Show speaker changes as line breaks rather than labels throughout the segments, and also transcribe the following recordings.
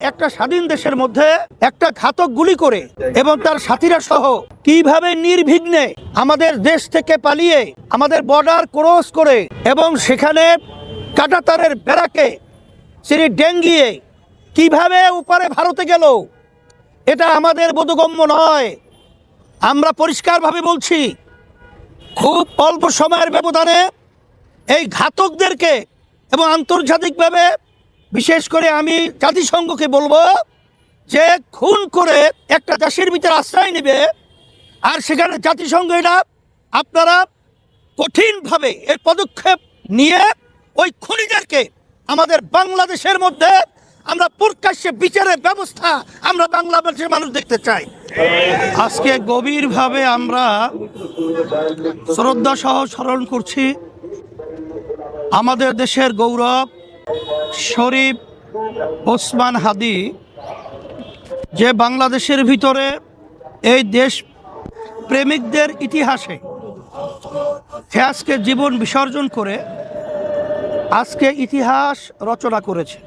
একটা স্বাধীন দেশের মধ্যে একটা ঘাতক গুলি করে এবং তার সাথীরা সহ কীভাবে নির্বিঘ্নে আমাদের দেশ থেকে পালিয়ে আমাদের বর্ডার ক্রস করে এবং সেখানে কাটাতারের বেড়াকে তিনি ডেঙ্গিয়ে কীভাবে উপরে ভারতে গেল, এটা আমাদের বোধগম্য নয়। আমরা পরিষ্কারভাবে বলছি, খুব অল্প সময়ের ব্যবধানে এই ঘাতকদেরকে এবং আন্তর্জাতিকভাবে বিশেষ করে আমি জাতিসংঘকে বলব যে খুন করে একটা দেশের ভিতরে আশ্রয় নেবে, আর সেখানে জাতিসংঘ এটা আপনারা কঠিনভাবে এর পদক্ষেপ নিয়ে ওই খুনিদেরকে আমাদের বাংলাদেশের মধ্যে আমরা প্রকাশ্যে বিচারের ব্যবস্থা আমরা বাংলাদেশের মানুষ দেখতে চাই। আজকে গভীরভাবে আমরা শ্রদ্ধা সহ স্মরণ করছি আমাদের দেশের গৌরব শরীফ ওসমান হাদি, যে বাংলাদেশের ভিতরে এই দেশ প্রেমিকদের ইতিহাসে সে আজকে জীবন বিসর্জন করে আজকে ইতিহাস রচনা করেছে।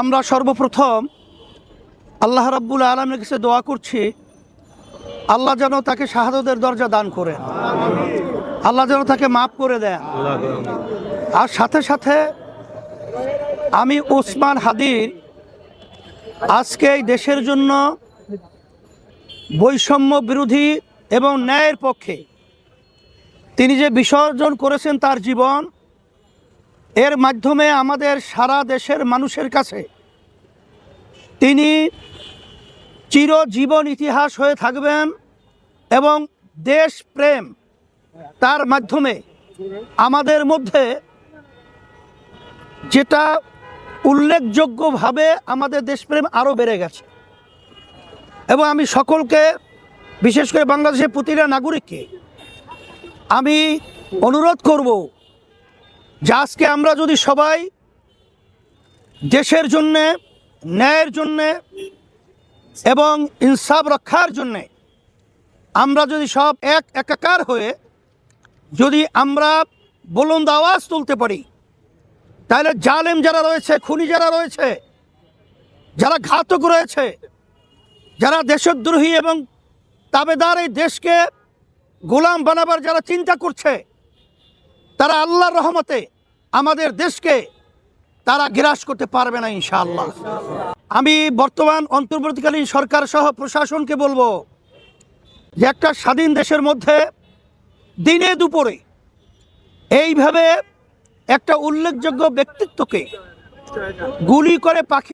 আমরা সর্বপ্রথম আল্লাহ রাব্বুল আলমের কাছে দোয়া করছি, আল্লাহ যেন তাকে শাহাদতের দরজা দান করে আল্লাহ যেন তাকে মাফ করে দেন। আর সাথে সাথে আমি ওসমান হাদির আজকে এই দেশের জন্য বৈষম্য বিরোধী এবং ন্যায়ের পক্ষে তিনি যে বিসর্জন করেছেন তার জীবন, এর মাধ্যমে আমাদের সারা দেশের মানুষের কাছে তিনি চিরজীবন ইতিহাস হয়ে থাকবেন এবং দেশ প্রেম তার মাধ্যমে আমাদের মধ্যে যেটা উল্লেখযোগ্যভাবে আমাদের দেশপ্রেম আরও বেড়ে গেছে। এবং আমি সকলকে, বিশেষ করে বাংলাদেশের প্রতিটা নাগরিককে, আমি অনুরোধ করব যে আজকে আমরা যদি সবাই দেশের জন্যে, ন্যায়ের জন্যে এবং ইনসাফ রক্ষার জন্যে আমরা যদি সব এক একাকার হয়ে যদি আমরা বুলন্দ আওয়াজ তুলতে পারি তাহলে জালেম যারা রয়েছে, খুনি যারা রয়েছে, যারা ঘাতক রয়েছে, যারা দেশদ্রোহী এবং তাবেদার এই দেশকে গোলাম বানাবার যারা চিন্তা করছে, তারা আল্লাহর রহমতে আমাদের দেশকে তারা গ্রাস করতে পারবে না ইনশাআল্লাহ। আমি বর্তমান অন্তর্বর্তীকালীন সরকার সহ প্রশাসনকে বলব যে একটা স্বাধীন দেশের মধ্যে দিনে দুপুরে এইভাবে একটা উল্লেখযোগ্য ব্যক্তিত্বকে গুলি করে পাখি